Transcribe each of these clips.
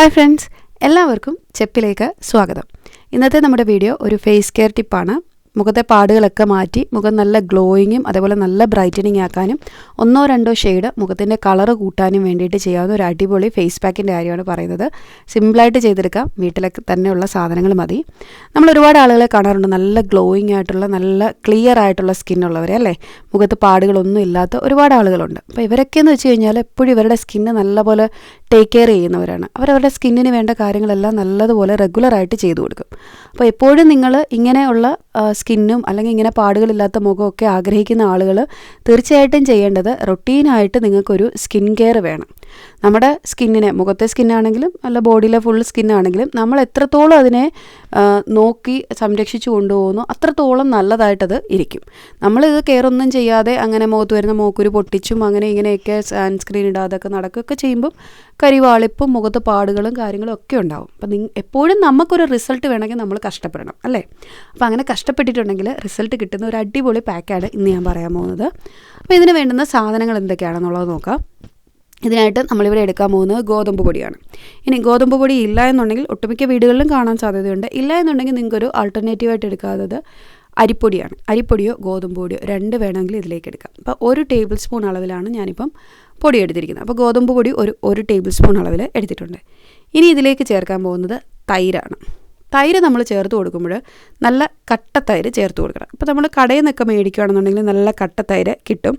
Hi friends എല്ലാവർക്കും ചെപ്പിലേക്ക് സ്വാഗതം. ഇന്നത്തെ നമ്മുടെ വീഡിയോ ഒരു ഫേസ് കെയർ ടിപ്പാണ് മുഖത്തെ പാടുകളൊക്കെ മാറ്റി മുഖം നല്ല ഗ്ലോയിങ്ങും അതേപോലെ നല്ല ബ്രൈറ്റനിങ് ആക്കാനും ഒന്നോ രണ്ടോ ഷെയ്ഡ് മുഖത്തിന്റെ കളറ് കൂട്ടാനും വേണ്ടിയിട്ട് ചെയ്യാവുന്ന ഒരു അടിപൊളി ഫേസ് പാക്കിന്റെ കാര്യമാണ് പറയുന്നത്. സിമ്പിളായിട്ട് ചെയ്തെടുക്കാം. വീട്ടിലൊക്കെ തന്നെയുള്ള സാധനങ്ങൾ മതി. നമ്മൾ ഒരുപാട് ആളുകളെ കാണാറുണ്ട്. നല്ല ഗ്ലോയിങ് ആയിട്ടുള്ള നല്ല ക്ലിയർ ആയിട്ടുള്ള സ്കിന്നുള്ളവരെ അല്ലേ? മുഖത്ത് പാടുകളൊന്നും ഇല്ലാത്ത ഒരുപാട് ആളുകളുണ്ട്. അപ്പോൾ ഇവരൊക്കെയെന്ന് വെച്ച് കഴിഞ്ഞാൽ എപ്പോഴും ഇവരുടെ സ്കിന്ന് നല്ലപോലെ ടേക്ക് കെയർ ചെയ്യുന്നവരാണ്. അവരവരുടെ സ്കിന്നിന് വേണ്ട കാര്യങ്ങളെല്ലാം നല്ലതുപോലെ റെഗുലറായിട്ട് ചെയ്തു കൊടുക്കും. അപ്പോൾ എപ്പോഴും നിങ്ങൾ ഇങ്ങനെയുള്ള സ്കിന്നും അല്ലെങ്കിൽ ഇങ്ങനെ പാടുകളില്ലാത്ത മുഖമൊക്കെ ആഗ്രഹിക്കുന്ന ആളുകൾ തീർച്ചയായിട്ടും ചെയ്യേണ്ടത് റൊട്ടീനായിട്ട് നിങ്ങൾക്കൊരു സ്കിൻ കെയർ വേണം. നമ്മുടെ സ്കിന്നിനെ മുഖത്തെ സ്കിന്നാണെങ്കിലും അല്ല ബോഡിയിലെ ഫുൾ സ്കിന്നാണെങ്കിലും നമ്മൾ എത്രത്തോളം അതിനെ നോക്കി സംരക്ഷിച്ചു കൊണ്ടുപോകുന്നു അത്രത്തോളം നല്ലതായിട്ടത് ഇരിക്കും. നമ്മളിത് കെയർ ഒന്നും ചെയ്യാതെ അങ്ങനെ മുഖത്ത് വരുന്ന മൂക്കുരു പൊട്ടിച്ചും അങ്ങനെ ഇങ്ങനെയൊക്കെ സൺസ്ക്രീൻ ഇടാതൊക്കെ നടക്കുകയൊക്കെ ചെയ്യുമ്പം കരിവാളിപ്പും മുഖത്ത് പാടുകളും കാര്യങ്ങളും ഒക്കെ ഉണ്ടാവും. അപ്പം നിങ്ങൾ എപ്പോഴും നമുക്കൊരു റിസൾട്ട് വേണമെങ്കിൽ നമ്മൾ കഷ്ടപ്പെടണം അല്ലേ? അപ്പം അങ്ങനെ കഷ്ടപ്പെട്ടിട്ടുണ്ടെങ്കിൽ റിസൾട്ട് കിട്ടുന്ന ഒരു അടിപൊളി പാക്കാണ് ഇന്ന് ഞാൻ പറയാൻ പോകുന്നത്. അപ്പോൾ ഇതിന് വേണ്ടുന്ന സാധനങ്ങൾ എന്തൊക്കെയാണെന്നുള്ളത് നോക്കാം. ഇതിനായിട്ട് നമ്മളിവിടെ എടുക്കാൻ പോകുന്നത് ഗോതമ്പ് പൊടിയാണ്. ഇനി ഗോതമ്പ് പൊടി ഇല്ല എന്നുണ്ടെങ്കിൽ ഒട്ടുമിക്ക വീടുകളിലും കാണാൻ സാധ്യതയുണ്ട്. ഇല്ല എന്നുണ്ടെങ്കിൽ നിങ്ങൾക്കൊരു ആൾട്ടർനേറ്റീവായിട്ട് എടുക്കാത്തത് അരിപ്പൊടിയാണ്. അരിപ്പൊടിയോ ഗോതമ്പ് പൊടിയോ രണ്ട് വേണമെങ്കിൽ ഇതിലേക്ക് എടുക്കാം. അപ്പോൾ ഒരു ടേബിൾ സ്പൂൺ അളവിലാണ് ഞാനിപ്പം പൊടി എടുത്തിരിക്കുന്നത്. അപ്പോൾ ഗോതമ്പ് പൊടി ഒരു ഒരു ടേബിൾ സ്പൂൺ അളവിൽ എടുത്തിട്ടുണ്ട്. ഇനി ഇതിലേക്ക് ചേർക്കാൻ പോകുന്നത് തൈരാണ്. തൈര് നമ്മൾ ചേർത്ത് കൊടുക്കുമ്പോൾ നല്ല കട്ട തൈര് ചേർത്ത് കൊടുക്കണം. അപ്പോൾ നമ്മൾ കടയിൽ നിന്നൊക്കെ മേടിക്കുകയാണെന്നുണ്ടെങ്കിൽ നല്ല കട്ട തൈര് കിട്ടും.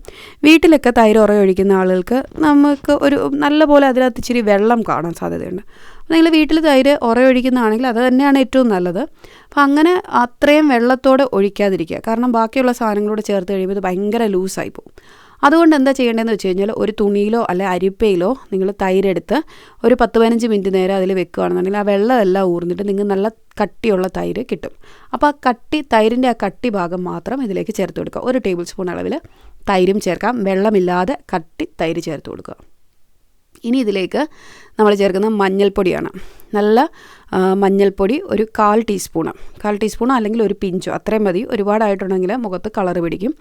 വീട്ടിലൊക്കെ തൈര് ഉറയൊഴിക്കുന്ന ആളുകൾക്ക് നമുക്ക് ഒരു നല്ല പോലെ അതിനകത്ത് ഇച്ചിരി വെള്ളം കാണാൻ സാധ്യതയുണ്ട്. അപ്പോൾ നിങ്ങൾ വീട്ടിൽ തൈര് ഉറയൊഴിക്കുന്നതാണെങ്കിൽ അത് തന്നെയാണ് ഏറ്റവും നല്ലത്. അപ്പോൾ അങ്ങനെ അത്രയും വെള്ളത്തോടെ ഒഴിക്കാതിരിക്കുക. കാരണം ബാക്കിയുള്ള സാധനങ്ങളോട് ചേർത്ത് കഴിയുമ്പോൾ ഇത് ഭയങ്കര ലൂസായി പോകും. അതുകൊണ്ട് എന്താ ചെയ്യേണ്ടതെന്ന് വെച്ച് കഴിഞ്ഞാൽ ഒരു തുണിയിലോ അല്ലെ അരിപ്പയിലോ നിങ്ങൾ തൈരെടുത്ത് ഒരു പത്ത് പതിനഞ്ച് മിനിറ്റ് നേരം അതിൽ വെക്കുകയാണെന്നുണ്ടെങ്കിൽ ആ വെള്ളമെല്ലാം ഊർന്നിട്ട് നിങ്ങൾ നല്ല കട്ടിയുള്ള തൈര് കിട്ടും. അപ്പോൾ ആ കട്ടി തൈരിന്റെ ആ കട്ടി ഭാഗം മാത്രം ഇതിലേക്ക് ചേർത്ത് കൊടുക്കുക. ഒരു ടേബിൾ സ്പൂൺ അളവിൽ തൈരും ചേർക്കാം. വെള്ളമില്ലാതെ കട്ടി തൈര് ചേർത്ത് കൊടുക്കുക. ഇനി ഇതിലേക്ക് നമ്മൾ ചേർക്കുന്ന മഞ്ഞൾപ്പൊടിയാണ്. നല്ല മഞ്ഞൾപ്പൊടി ഒരു കാൽ ടീസ്പൂണ്. കാൽ ടീസ്പൂണോ അല്ലെങ്കിൽ ഒരു പിഞ്ചോ അത്രയും മതി. ഒരുപാടായിട്ടുണ്ടെങ്കിൽ മുഖത്ത് കളർ പിടിക്കും.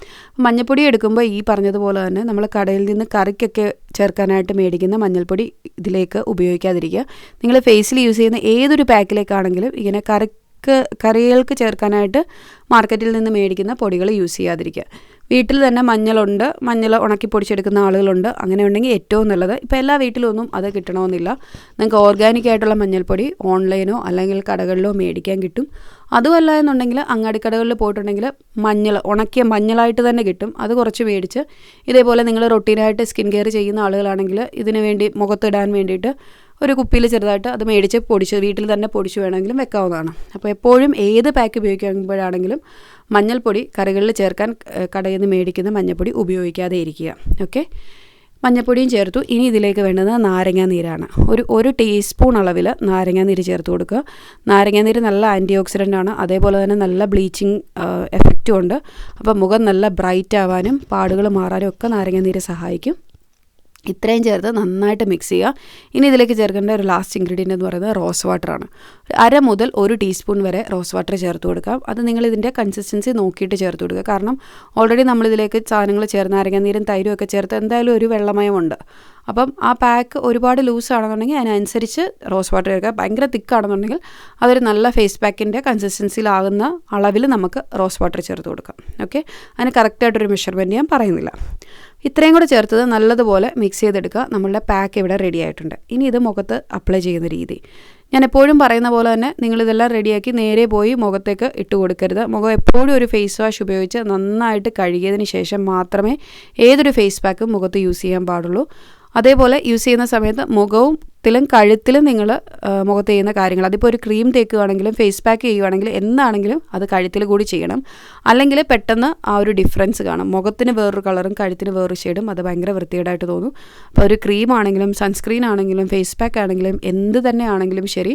മഞ്ഞൾപ്പൊടി എടുക്കുമ്പോൾ ഈ പറഞ്ഞതുപോലെ തന്നെ നമ്മൾ കടയിൽ നിന്ന് കറിക്കൊക്കെ ചേർക്കാനായിട്ട് മേടിക്കുന്ന മഞ്ഞൾപ്പൊടി ഇതിലേക്ക് ഉപയോഗിക്കാതിരിക്കുക. നിങ്ങൾ ഫേസിൽ യൂസ് ചെയ്യുന്ന ഏതൊരു പാക്കിലേക്കാണെങ്കിലും ഇങ്ങനെ കറിക്ക് കറികൾക്ക് ചേർക്കാനായിട്ട് മാർക്കറ്റിൽ നിന്ന് മേടിക്കുന്ന പൊടികൾ യൂസ് ചെയ്യാതിരിക്കുക. വീട്ടിൽ തന്നെ മഞ്ഞളുണ്ട്. മഞ്ഞൾ ഉണക്കി പൊടിച്ചെടുക്കുന്ന ആളുകളുണ്ട്. അങ്ങനെ ഉണ്ടെങ്കിൽ ഏറ്റവും നല്ലത്. ഇപ്പോൾ എല്ലാ വീട്ടിലൊന്നും അത് കിട്ടണമെന്നില്ല. നിങ്ങൾക്ക് ഓർഗാനിക് ആയിട്ടുള്ള മഞ്ഞൾപ്പൊടി ഓൺലൈനോ അല്ലെങ്കിൽ കടകളിലോ മേടിക്കാൻ കിട്ടും. അതുമല്ല എന്നുണ്ടെങ്കിൽ അങ്ങാടിക്കടകളിൽ പോയിട്ടുണ്ടെങ്കിൽ മഞ്ഞൾ ഉണക്കിയ മഞ്ഞളായിട്ട് തന്നെ കിട്ടും. അത് കുറച്ച് മേടിച്ച് ഇതേപോലെ നിങ്ങൾ റൊട്ടീനായിട്ട് സ്കിൻ കെയർ ചെയ്യുന്ന ആളുകളാണെങ്കിൽ ഇതിനു വേണ്ടി മുഖത്തിടാൻ വേണ്ടിയിട്ട് ഒരു കുപ്പിയിൽ ചെറുതായിട്ട് അത് മേടിച്ച് പൊടിച്ച് വീട്ടിൽ തന്നെ പൊടിച്ച് വേണമെങ്കിലും വെക്കാവുന്നതാണ്. അപ്പോൾ എപ്പോഴും ഏത് പാക്ക് ഉപയോഗിക്കുമ്പോഴാണെങ്കിലും മഞ്ഞൾപ്പൊടി കറികളിൽ ചേർക്കാൻ കടയിൽ നിന്ന് മേടിക്കുന്ന മഞ്ഞൾപ്പൊടി ഉപയോഗിക്കാതെ ഇരിക്കുക. ഓക്കെ? മഞ്ഞൾപ്പൊടിയും ചേർത്തു. ഇനി ഇതിലേക്ക് വേണ്ടത് നാരങ്ങാ നീരാണ്. ഒരു ഒരു ടീസ്പൂൺ അളവിൽ നാരങ്ങാ നീര് ചേർത്ത് കൊടുക്കുക. നാരങ്ങാ നീര് നല്ല ആന്റി ഓക്സിഡന്റ് ആണ്. അതേപോലെ തന്നെ നല്ല ബ്ലീച്ചിങ് എഫക്റ്റും ഉണ്ട്. അപ്പോൾ മുഖം നല്ല ബ്രൈറ്റ് ആവാനും പാടുകൾ മാറാനും ഒക്കെ നാരങ്ങാ നീര് സഹായിക്കും. ഇത്രയും ചേർത്ത് നന്നായിട്ട് മിക്സ് ചെയ്യുക. ഇനി ഇതിലേക്ക് ചേർക്കേണ്ട ഒരു ലാസ്റ്റ് ഇൻഗ്രീഡിയന്റ് എന്ന് പറയുന്നത് റോസ് വാട്ടറാണ് അര മുതൽ ഒരു ടീസ്പൂൺ വരെ റോസ് വാട്ടർ ചേർത്ത് കൊടുക്കാം അത് നിങ്ങൾ ഇതിന്റെ കൺസിസ്റ്റൻസി നോക്കിയിട്ട് ചേർത്ത് കൊടുക്കുക. കാരണം ഓൾറെഡി നമ്മളിതിലേക്ക് സാധനങ്ങൾ ചേർന്ന് അരങ്ങനീരും തൈരും ഒക്കെ ചേർത്ത് എന്തായാലും ഒരു വെള്ളമയമുണ്ട്. അപ്പം ആ പാക്ക് ഒരുപാട് ലൂസ് ആണെന്നുണ്ടെങ്കിൽ അതിനനുസരിച്ച് റോസ് വാട്ടർ ചേർക്കുക. ഭയങ്കര തിക്കാണെന്നുണ്ടെങ്കിൽ അതൊരു നല്ല ഫേസ് പാക്കിന്റെ കൺസിസ്റ്റൻസിയിലാകുന്ന അളവിൽ നമുക്ക് റോസ് വാട്ടർ ചേർത്ത് കൊടുക്കാം. ഓക്കെ? അതിന് കറക്റ്റായിട്ടൊരു മെഷർമെന്റ് ഞാൻ പറയുന്നില്ല. ഇത്രയും കൂടെ ചേർത്തത് നല്ലതുപോലെ മിക്സ് ചെയ്തെടുക്കുക. നമ്മളുടെ പാക്ക് ഇവിടെ റെഡി ആയിട്ടുണ്ട്. ഇനി ഇത് മുഖത്ത് അപ്ലൈ ചെയ്യുന്ന രീതി. ഞാൻ എപ്പോഴും പറയുന്ന പോലെ തന്നെ നിങ്ങളിതെല്ലാം റെഡിയാക്കി നേരെ പോയി മുഖത്തേക്ക് ഇട്ട് കൊടുക്കരുത്. മുഖം എപ്പോഴും ഒരു ഫേസ് വാഷ് ഉപയോഗിച്ച് നന്നായിട്ട് കഴുകിയതിന് ശേഷം മാത്രമേ ഏതൊരു ഫേസ് പാക്കും മുഖത്ത് യൂസ് ചെയ്യാൻ പാടുള്ളൂ. അതേപോലെ യൂസ് ചെയ്യുന്ന സമയത്ത് മുഖവും ത്തിലും കഴുത്തിലും നിങ്ങൾ മുഖത്ത് ചെയ്യുന്ന കാര്യങ്ങൾ. അതിപ്പോൾ ഒരു ക്രീം തേക്കുകയാണെങ്കിലും ഫേസ് പാക്ക് ചെയ്യുകയാണെങ്കിലും എന്താണെങ്കിലും അത് കഴുത്തിൽ കൂടി ചെയ്യണം. അല്ലെങ്കിൽ പെട്ടെന്ന് ആ ഒരു ഡിഫറൻസ് കാണും. മുഖത്തിന് വേറൊരു കളറും കഴുത്തിന് വേറൊരു ഷെയ്ഡും അത് ഭയങ്കര വൃത്തികേടായിട്ട് തോന്നും. അപ്പോൾ ഒരു ക്രീം ആണെങ്കിലും സൺസ്ക്രീൻ ആണെങ്കിലും ഫേസ് പാക്ക് ആണെങ്കിലും എന്ത് തന്നെ ആണെങ്കിലും ശരി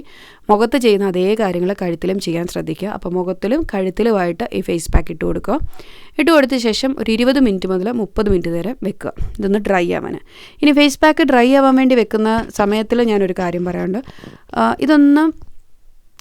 മുഖത്ത് ചെയ്യുന്ന അതേ കാര്യങ്ങൾ കഴുത്തിലും ചെയ്യാൻ ശ്രദ്ധിക്കുക. അപ്പോൾ മുഖത്തിലും കഴുത്തിലുമായിട്ട് ഈ ഫേസ് പാക്ക് ഇട്ട് കൊടുക്കുക. ഇട്ട് കൊടുത്ത ശേഷം ഒരു ഇരുപത് മിനിറ്റ് മുതൽ മുപ്പത് മിനിറ്റ് വരെ വെക്കുക. ഇതൊന്ന് ഡ്രൈ ആവാൻ. ഇനി ഫേസ് പാക്ക് ഡ്രൈ ആവാൻ വേണ്ടി വെക്കുന്ന സമയത്തിൽ ഞാനൊരു കാര്യം പറയാനുണ്ട്. ഇതൊന്നും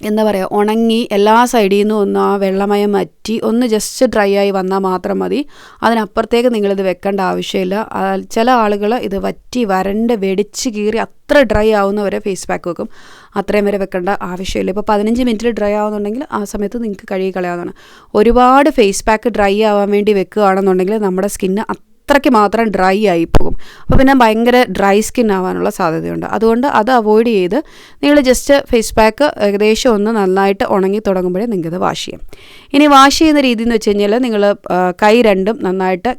എന്താ പറയുക ഉണങ്ങി എല്ലാ സൈഡിൽ നിന്നും ഒന്ന് ആ വെള്ളമയം മറ്റി ഒന്ന് ജസ്റ്റ് ഡ്രൈ ആയി വന്നാൽ മാത്രം മതി. അതിനപ്പുറത്തേക്ക് നിങ്ങളിത് വെക്കേണ്ട ആവശ്യമില്ല. ചില ആളുകൾ ഇത് വറ്റി വരണ്ട് വെടിച്ച് കീറി അത്ര ഡ്രൈ ആവുന്നവരെ ഫേസ് പാക്ക് വെക്കും. അത്രയും വരെ വെക്കേണ്ട ആവശ്യമില്ല. ഇപ്പോൾ പതിനഞ്ച് മിനിറ്റിൽ ഡ്രൈ ആവുന്നുണ്ടെങ്കിൽ ആ സമയത്ത് നിങ്ങൾക്ക് കഴുകി കളയാവുന്നതാണ്. ഒരുപാട് ഫേസ് പാക്ക് ഡ്രൈ ആവാൻ വേണ്ടി വെക്കുകയാണെന്നുണ്ടെങ്കിൽ നമ്മുടെ സ്കിന്ന് അത്രയ്ക്ക് മാത്രം ഡ്രൈ ആയി പോകും അപ്പോൾ പിന്നെ ഭയങ്കര ഡ്രൈ സ്കിൻ ആവാനുള്ള സാധ്യതയുണ്ട്. അതുകൊണ്ട് അത് അവോയ്ഡ് ചെയ്ത് നിങ്ങൾ ജസ്റ്റ് ഫേസ് പാക്ക് ഏകദേശം ഒന്ന് നന്നായിട്ട് ഉണങ്ങി തുടങ്ങുമ്പോഴേ നിങ്ങൾക്കത് വാഷ് ചെയ്യാം. ഇനി വാഷ് ചെയ്യുന്ന രീതി എന്ന് വെച്ച് കഴിഞ്ഞാൽ നിങ്ങൾ കൈ രണ്ടും നന്നായിട്ട്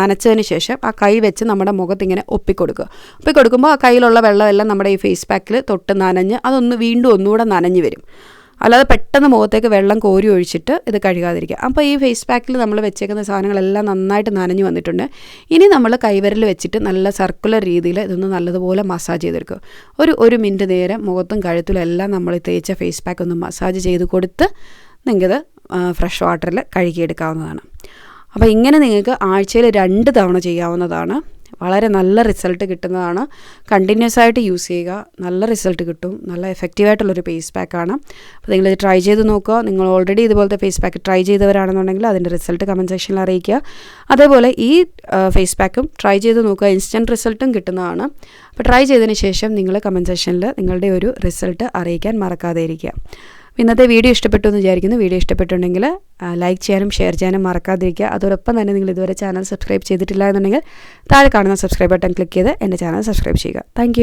നനച്ചതിന് ശേഷം ആ കൈ വെച്ച് നമ്മുടെ മുഖത്ത് ഇങ്ങനെ ഒപ്പിക്കൊടുക്കുക. ഒപ്പിക്കൊടുക്കുമ്പോൾ ആ കയ്യിലുള്ള വെള്ളമെല്ലാം നമ്മുടെ ഈ ഫേസ് പാക്കിൽ തൊട്ട് നനഞ്ഞ് അതൊന്ന് വീണ്ടും ഒന്നുകൂടെ നനഞ്ഞ് വരും. അല്ലാതെ പെട്ടെന്ന് മുഖത്തേക്ക് വെള്ളം കോരി ഒഴിച്ചിട്ട് ഇത് കഴുകാതിരിക്കുക. അപ്പോൾ ഈ ഫേസ് പാക്കിൽ നമ്മൾ വെച്ചേക്കുന്ന സാധനങ്ങളെല്ലാം നന്നായിട്ട് നനഞ്ഞു വന്നിട്ടുണ്ട്. ഇനി നമ്മൾ കൈവിരൽ വെച്ചിട്ട് നല്ല സർക്കുലർ രീതിയിൽ ഇതൊന്ന് നല്ലതുപോലെ മസാജ് ചെയ്തെടുക്കുക. ഒരു ഒരു മിനിറ്റ് നേരം മുഖത്തും കഴുത്തിലും എല്ലാം നമ്മൾ തേച്ച ഫേസ് പാക്ക് ഒന്ന് മസാജ് ചെയ്ത് കൊടുത്ത് നിങ്ങൾക്കത് ഫ്രഷ് വാട്ടറിൽ കഴുകിയെടുക്കാവുന്നതാണ്. അപ്പോൾ ഇങ്ങനെ നിങ്ങൾക്ക് ആഴ്ചയിൽ രണ്ട് തവണ ചെയ്യാവുന്നതാണ്. വളരെ നല്ല റിസൾട്ട് കിട്ടുന്നതാണ്. കണ്ടിന്യൂസ് ആയിട്ട് യൂസ് ചെയ്യുക. നല്ല റിസൾട്ട് കിട്ടും. നല്ല എഫക്റ്റീവായിട്ടുള്ളൊരു ഫേസ് പാക്കാണ് അപ്പോൾ നിങ്ങളിത് ട്രൈ ചെയ്ത് നോക്കുക. നിങ്ങൾ ഓൾറെഡി ഇതുപോലത്തെ ഫേസ് പാക്ക് ട്രൈ ചെയ്തവരാണെന്നുണ്ടെങ്കിൽ അതിന്റെ റിസൾട്ട് കമന്റ് സെക്ഷനിൽ അറിയിക്കുക. അതേപോലെ ഈ ഫേസ് പാക്കും ട്രൈ ചെയ്ത് നോക്കുക. ഇൻസ്റ്റന്റ് റിസൾട്ടും കിട്ടുന്നതാണ്. അപ്പോൾ ട്രൈ ചെയ്തതിന് ശേഷം നിങ്ങൾ കമന്റ് സെക്ഷനിൽ നിങ്ങളുടെ ഒരു റിസൾട്ട് അറിയിക്കാൻ മറക്കാതെ ഇരിക്കുക. ഇന്നത്തെ വീഡിയോ ഇഷ്ടപ്പെട്ടു എന്ന് വിചാരിക്കുന്നു. വീഡിയോ ഇഷ്ടപ്പെട്ടുണ്ടെങ്കിൽ ലൈക്ക് ചെയ്യാനും ഷെയർ ചെയ്യാനും മറക്കാതിരിക്കുക. അതോടൊപ്പം തന്നെ നിങ്ങൾ ഇതുവരെ ചാനൽ സബ്സ്ക്രൈബ് ചെയ്തിട്ടില്ല എന്നുണ്ടെങ്കിൽ താഴെ കാണുന്ന സബ്സ്ക്രൈബ് ബട്ടൺ ക്ലിക്ക് ചെയ്ത് എന്റെ ചാനൽ സബ്സ്ക്രൈബ് ചെയ്യുക. താങ്ക്